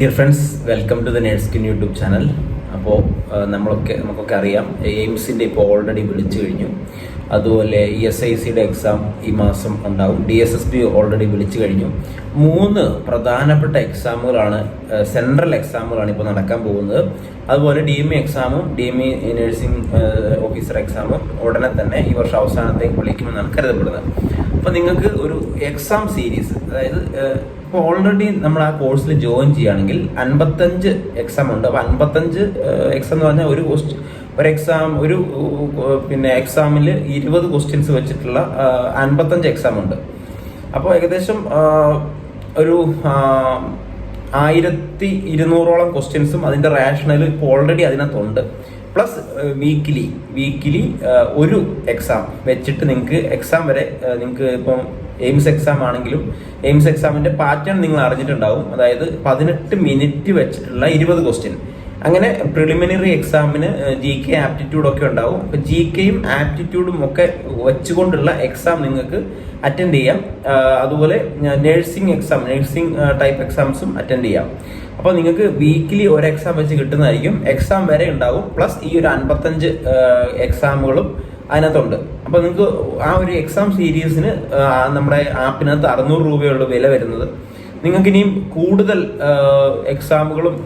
Dear friends welcome to the Nurskin YouTube channel അപ്പോൾ നമ്മളൊക്കെ നമുക്കൊക്കെ അറിയാം എയിംസിന്റെ ഇപ്പോൾ ഓൾറെഡി വിളിച്ചു കഴിഞ്ഞു. അതുപോലെ ഇ എസ് ഐ സിയുടെ എക്സാം ഈ മാസം ഉണ്ടാവും. D S S B already വിളിച്ചു കഴിഞ്ഞു. മൂന്ന് പ്രധാനപ്പെട്ട എക്സാമുകളാണ് സെൻട്രൽ എക്സാമുകളാണ് ഇപ്പോൾ നടക്കാൻ പോകുന്നത്. അതുപോലെ ഡി എം ഇ എക്സാമും D M E nursing officer എക്സാമും ഉടനെ തന്നെ ഈ വർഷം അവസാനത്തേക്ക് വിളിക്കുമെന്നാണ് കരുതപ്പെടുന്നത്. അപ്പോൾ നിങ്ങൾക്ക് ഒരു എക്സാം സീരീസ് അതായത് ഇപ്പോൾ ഓൾറെഡി നമ്മൾ ആ കോഴ്സിൽ ജോയിൻ ചെയ്യുകയാണെങ്കിൽ അൻപത്തഞ്ച് എക്സാം ഉണ്ട്. അപ്പോൾ അൻപത്തഞ്ച് എക്സാം എന്ന് പറഞ്ഞാൽ ഒരു കോസ്റ്റ് ഒരു എക്സാം ഒരു പിന്നെ എക്സാമിൽ ഇരുപത് ക്വസ്റ്റ്യൻസ് വെച്ചിട്ടുള്ള അൻപത്തഞ്ച് എക്സാം ഉണ്ട്. അപ്പോൾ ഏകദേശം ഒരു ആയിരത്തി ഇരുന്നൂറോളം ക്വസ്റ്റ്യൻസും അതിന്റെ റാഷണൽ ഇപ്പോൾ ഓൾറെഡി അതിനകത്തുണ്ട്. പ്ലസ് വീക്കിലി വീക്കിലി ഒരു എക്സാം വെച്ചിട്ട് നിങ്ങൾക്ക് എക്സാം വരെ നിങ്ങൾക്ക് ഇപ്പം എയിംസ് എക്സാം ആണെങ്കിലും എയിംസ് എക്സാമിന്റെ പാറ്റേൺ നിങ്ങൾ അറിഞ്ഞിട്ടുണ്ടാവും. അതായത് പതിനെട്ട് മിനിറ്റ് വെച്ചിട്ടുള്ള ഇരുപത് ക്വസ്റ്റ്യൻ അങ്ങനെ പ്രിലിമിനറി എക്സാമിന് ജി കെ ആപ്റ്റിറ്റ്യൂഡ് ഒക്കെ ഉണ്ടാവും. അപ്പൊ ജി കെയും ആപ്റ്റിറ്റ്യൂഡും ഒക്കെ വെച്ചുകൊണ്ടുള്ള എക്സാം നിങ്ങൾക്ക് അറ്റൻഡ് ചെയ്യാം. അതുപോലെ നഴ്സിംഗ് എക്സാം നഴ്സിംഗ് ടൈപ്പ് എക്സാംസും അറ്റൻഡ് ചെയ്യാം. അപ്പോൾ നിങ്ങൾക്ക് വീക്കിലി ഒരു എക്സാം വെച്ച് കിട്ടുന്നതായിരിക്കും. എക്സാം വരെ ഉണ്ടാവും. പ്ലസ് ഈ ഒരു അൻപത്തഞ്ച് എക്സാമുകളും അതിനകത്തുണ്ട്. അപ്പോൾ നിങ്ങൾക്ക് ആ ഒരു എക്സാം സീരീസിന് നമ്മുടെ ആപ്പിനകത്ത് അറുന്നൂറ് രൂപയുള്ള വില വരുന്നത്. നിങ്ങൾക്ക് ഇനിയും കൂടുതൽ എക്സാമുകളും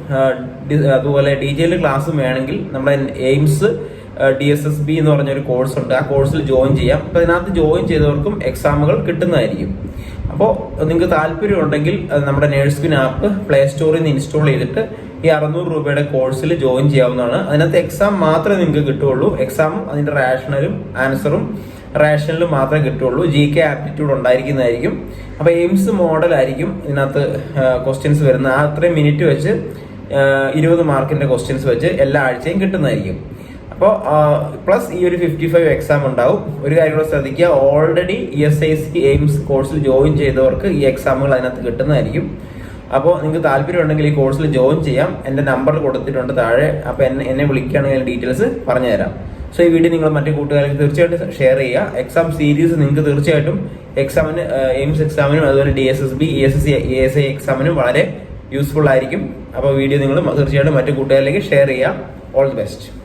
അതുപോലെ ഡീറ്റെയിൽ ക്ലാസ്സും വേണമെങ്കിൽ നമ്മുടെ AIIMS D S S B എന്ന് പറഞ്ഞൊരു കോഴ്സ് ഉണ്ട്. ആ കോഴ്സിൽ ജോയിൻ ചെയ്യാം. അപ്പോൾ അതിനകത്ത് ജോയിൻ ചെയ്തവർക്കും എക്സാമുകൾ കിട്ടുന്നതായിരിക്കും. അപ്പോൾ നിങ്ങൾക്ക് താല്പര്യം ഉണ്ടെങ്കിൽ അത് നമ്മുടെ നേഴ്സ്കിൻ ആപ്പ് പ്ലേ സ്റ്റോറിൽ നിന്ന് ഇൻസ്റ്റാൾ ചെയ്തിട്ട് ഈ അറുന്നൂറ് രൂപയുടെ കോഴ്സിൽ ജോയിൻ ചെയ്യാവുന്നതാണ്. അതിനകത്ത് എക്സാം മാത്രമേ നിങ്ങൾക്ക് കിട്ടുകയുള്ളൂ. എക്സാമും അതിന്റെ റാഷണലും ആൻസറും റാഷണലും മാത്രമേ കിട്ടുള്ളൂ ജി കെ ആപ്റ്റിറ്റ്യൂഡ് ഉണ്ടായിരിക്കുന്നതായിരിക്കും. അപ്പോൾ എയിംസ് മോഡൽ ആയിരിക്കും ഇതിനകത്ത് ക്വസ്റ്റ്യൻസ് വരുന്നത്. ആ അത്രയും മിനിറ്റ് വെച്ച് ഇരുപത് മാർക്കിന്റെ ക്വസ്റ്റ്യൻസ് വെച്ച് എല്ലാ ആഴ്ചയും കിട്ടുന്നതായിരിക്കും. അപ്പോൾ പ്ലസ് ഈ ഒരു ഫിഫ്റ്റി ഫൈവ് എക്സാം ഉണ്ടാവും. ഒരു കാര്യം കൂടെ ശ്രദ്ധിക്കുക. Already E S I C AIIMS കോഴ്സിൽ ജോയിൻ ചെയ്തവർക്ക് ഈ എക്സാമുകൾ അതിനകത്ത് കിട്ടുന്നതായിരിക്കും. അപ്പോൾ നിങ്ങൾക്ക് താല്പര്യം ഉണ്ടെങ്കിൽ ഈ കോഴ്സിൽ ജോയിൻ ചെയ്യാം. എന്റെ നമ്പർ കൊടുത്തിട്ടുണ്ട് താഴെ. അപ്പോൾ എന്നെ എന്നെ വിളിക്കുകയാണെങ്കിൽ ഡീറ്റെയിൽസ് പറഞ്ഞുതരാം. സോ ഈ വീഡിയോ നിങ്ങൾ മറ്റു കൂട്ടുകാർക്ക് തീർച്ചയായിട്ടും ഷെയർ ചെയ്യുക. എക്സാം സീരീസ് നിങ്ങൾക്ക് തീർച്ചയായിട്ടും എക്സാമിന് എയിംസ് എക്സാമിനും അതുപോലെ D S S B E S S C A S I എക്സാമിനും വളരെ യൂസ്ഫുൾ ആയിരിക്കും. അപ്പോൾ വീഡിയോ നിങ്ങൾ തീർച്ചയായിട്ടും മറ്റു കൂട്ടുകാരിലേക്ക് ഷെയർ ചെയ്യുക. All the best